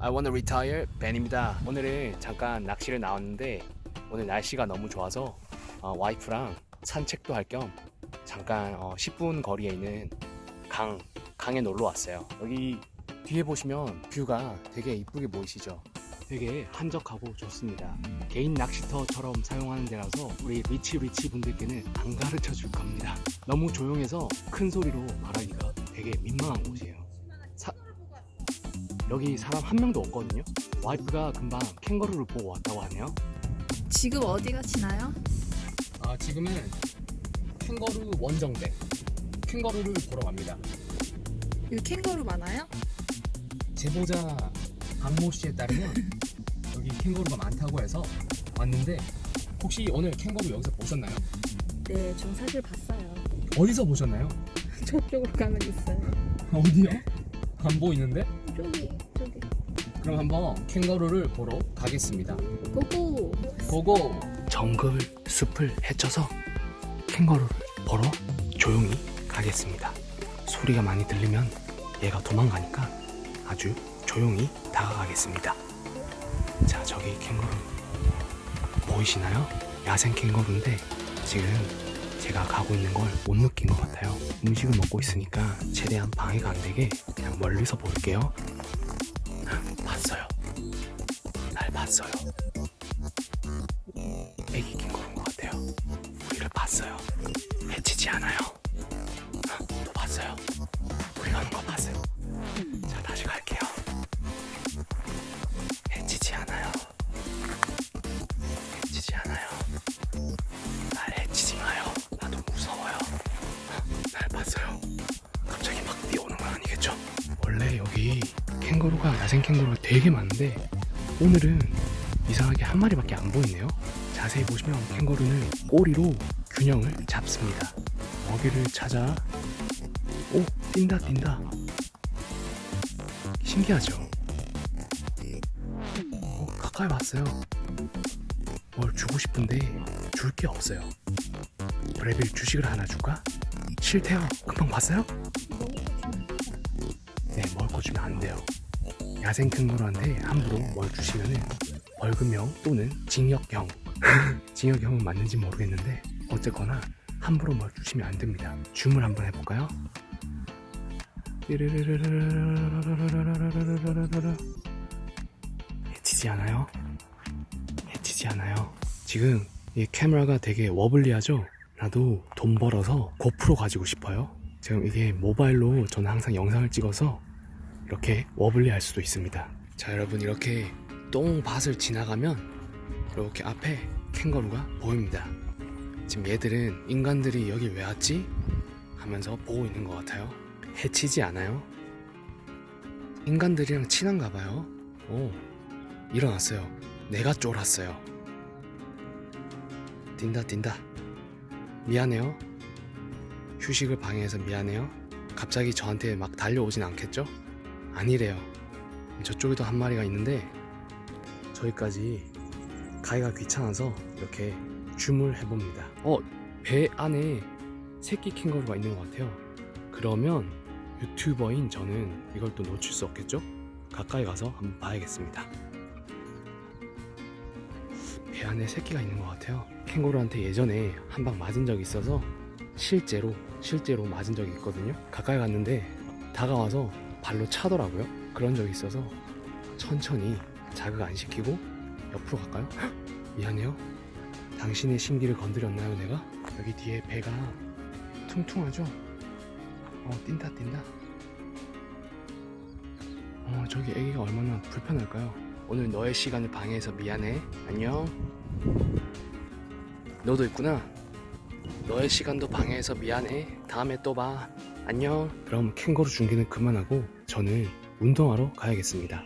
I wanna retire 벤입니다. 오늘은 잠깐 낚시를 나왔는데 오늘 날씨가 너무 좋아서 어, 와이프랑 산책도 할 겸 잠깐 어, 10분 거리에 있는 강 강에 놀러 왔어요. 여기 뒤에 보시면 뷰가 되게 이쁘게 보이시죠? 되게 한적하고 좋습니다. 개인 낚시터처럼 사용하는 데라서 우리 리치 리치 분들께는 안 가르쳐 줄 겁니다. 너무 조용해서 큰 소리로 말하기가 되게 민망한 곳이에요. 사- 여기 사람 한 명도 없거든요. 와이프가 금방 캥거루를 보고 왔다고 하네요. 지금 어디 가시나요? 아 지금은 캥거루 원정대 캥거루를 보러 갑니다. 여기 캥거루 많아요? 제보자 박모 씨에 따르면 여기 캥거루가 많다고 해서 왔는데 혹시 오늘 캥거루 여기서 보셨나요? 네, 전 사실 봤어요. 어디서 보셨나요? 저쪽으로 가면 있어요. 어디요? 안 보이는데? 저기. 그럼 한번 캥거루를 보러 가겠습니다. 고고! 고고! 정글 숲을 헤쳐서 캥거루를 보러 조용히 가겠습니다. 소리가 많이 들리면 얘가 도망가니까 아주 조용히 다가가겠습니다. 자, 저기 캥거루 보이시나요? 야생 캥거루인데 지금 제가 가고 있는 걸 못 느낀 것 같아요. 음식을 먹고 있으니까 최대한 방해가 안 되게 그냥 멀리서 볼게요. 봤어요. 날 봤어요. 애기 캥거루인 것 같아요. 우리를 봤어요. 해치지 않아요. 또 봤어요. 우리가 하는 거 봤어요. 자, 다시 갈게요. 해치지 않아요. 해치지 않아요. 날 해치지 마요. 나도 무서워요. 날 봤어요. 캥거루가 야생 캥거루가 되게 많은데 오늘은 이상하게 한 마리밖에 안 보이네요. 자세히 보시면 캥거루는 꼬리로 균형을 잡습니다. 먹이를 찾아 오 뛴다 뛴다 신기하죠? 어, 가까이 왔어요. 뭘 주고 싶은데 줄 게 없어요. 브레빌 주식을 하나 줄까? 싫대요. 금방 봤어요? 네, 먹을 거 주면 안 돼요. 야생 캥거루한테 함부로 뭘 주시면은 벌금형 또는 징역형 징역형은 맞는지 모르겠는데 어쨌거나 함부로 뭘 주시면 안 됩니다 줌을 한번 해볼까요? 해치지 않아요? 해치지 않아요 지금 이 카메라가 되게 워블리하죠? 나도 돈 벌어서 고프로 가지고 싶어요 지금 이게 모바일로 저는 항상 영상을 찍어서 이렇게 워블리 할 수도 있습니다 자 여러분 이렇게 똥밭을 지나가면 이렇게 앞에 캥거루가 보입니다. 지금 얘들은 인간들이 여기 왜 왔지? 하면서 보고 있는 것 같아요. 해치지 않아요? 인간들이랑 친한가 봐요. 오, 일어났어요. 내가 쫄았어요. 뛴다 뛴다. 미안해요. 휴식을 방해해서 미안해요. 갑자기 저한테 막 달려오진 않겠죠? 아니래요. 저쪽에도 한 마리가 있는데 저기까지 가기가 귀찮아서 이렇게 줌을 해봅니다. 어, 배 안에 새끼 캥거루가 있는 것 같아요. 그러면 유튜버인 저는 이걸 또 놓칠 수 없겠죠? 가까이 가서 한번 봐야겠습니다. 배 안에 새끼가 있는 것 같아요. 캥거루한테 예전에 한 방 맞은 적이 있어서 실제로 실제로 맞은 적이 있거든요. 가까이 갔는데 다가와서 발로 차더라고요. 그런 적이 있어서 천천히 자극 안 시키고 옆으로 갈까요? 헉, 미안해요. 당신의 심기를 건드렸나요, 내가? 여기 뒤에 배가 퉁퉁하죠? 어, 뛴다, 뛴다. 어, 저기 애기가 얼마나 불편할까요? 오늘 너의 시간을 방해해서 미안해. 안녕. 너도 있구나. 너의 시간도 방해해서 미안해. 다음에 또 봐. 안녕. 그럼 캥거루 중계는 그만하고 저는 운동하러 가야겠습니다.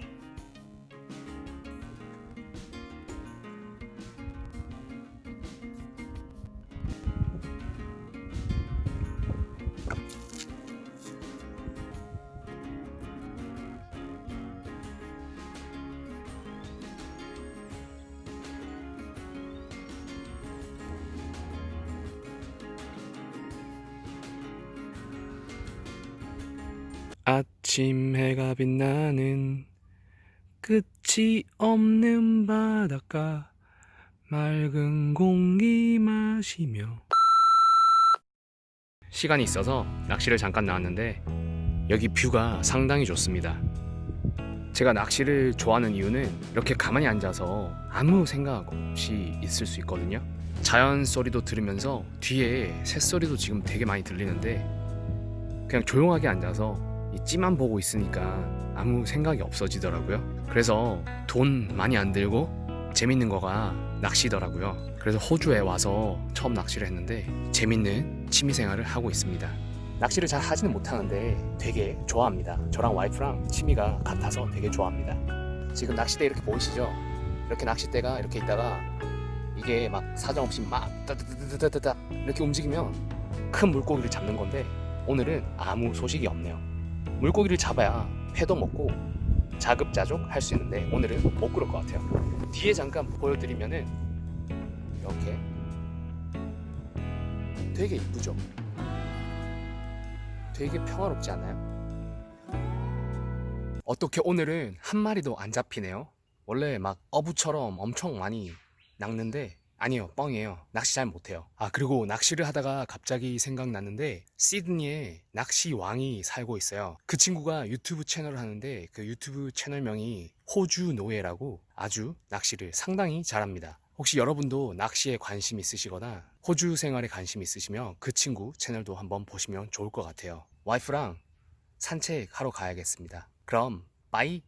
아침 해가 빛나는 끝이 없는 바닷가 맑은 공기 마시며 시간이 있어서 낚시를 잠깐 나왔는데 여기 뷰가 상당히 좋습니다. 제가 낚시를 좋아하는 이유는 이렇게 가만히 앉아서 아무 생각 없이 있을 수 있거든요. 자연 소리도 들으면서 뒤에 새소리도 지금 되게 많이 들리는데 그냥 조용하게 앉아서 이 찌만 보고 있으니까 아무 생각이 없어지더라고요. 그래서 돈 많이 안 들고 재밌는 거가 낚시더라고요. 그래서 호주에 와서 처음 낚시를 했는데 재밌는 취미 생활을 하고 있습니다. 낚시를 잘 하지는 못하는데 되게 좋아합니다. 저랑 와이프랑 취미가 같아서 되게 좋아합니다. 지금 낚싯대 이렇게 보이시죠? 이렇게 낚싯대가 이렇게 있다가 이게 막 사정없이 막 따다다다다다 이렇게 움직이면 큰 물고기를 잡는 건데 오늘은 아무 소식이 없네요. 물고기를 잡아야 회도 먹고 자급자족 할 수 있는데 오늘은 못 그럴 것 같아요. 뒤에 잠깐 보여드리면은 이렇게 되게 이쁘죠? 되게 평화롭지 않나요? 어떻게 오늘은 한 마리도 안 잡히네요? 원래 막 어부처럼 엄청 많이 낚는데 아니요 뻥이에요. 낚시 잘 못해요. 아 그리고 낚시를 하다가 갑자기 생각났는데 시드니에 낚시 왕이 살고 있어요. 그 친구가 유튜브 채널을 하는데 그 유튜브 채널명이 호주 노예라고 아주 낚시를 상당히 잘합니다. 혹시 여러분도 낚시에 관심 있으시거나 호주 생활에 관심 있으시면 그 친구 채널도 한번 보시면 좋을 것 같아요. 와이프랑 산책하러 가야겠습니다. 그럼 빠이